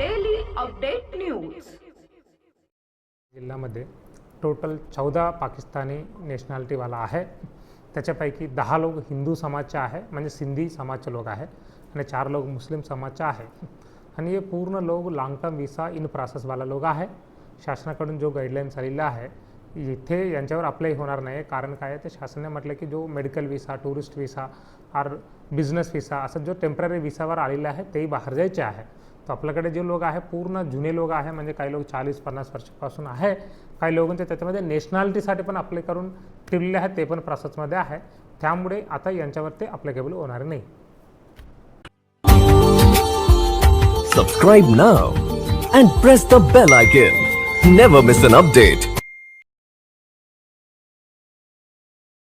Daily update news जिल्ह्यामध्ये total चौदा पाकिस्तानी नॅशनॅलिटीवाला आहे. त्याच्यापैकी दहा लोक हिंदू समाजचे आहे म्हणजे सिंधी समाजचे लोक आहे आणि चार लोक मुस्लिम समाजचे आहे. आणि हे पूर्ण लोक लाँग टर्म विसा इन प्रोसेसवाला लोक आहे. शासनाकडून जो गाईडलाईन्स आलेला आहे इथे यांच्यावर अप्लाय होणार नाही कारण काय आहे? ते शासनाने म्हटलं की जो medical visa tourist visa or business visa असं जो टेंपररी विसावर आलेला आहे तेही बाहेर जायचे आहे. तर आपल्याकडे जे लोक आहे पूर्ण जुने लोक आहे म्हणजे काही लोक चाळीस पन्नास वर्षापासून आहे काही लोकांचे त्याच्यामध्ये नॅशनॅलिटीसाठी पण अप्लाय करून ठेवलेले आहेत ते पण प्रोसेसमध्ये आहे. त्यामुळे आता यांच्यावर ते अप्लिकेबल होणार नाही. Subscribe now and press the bell icon never miss an update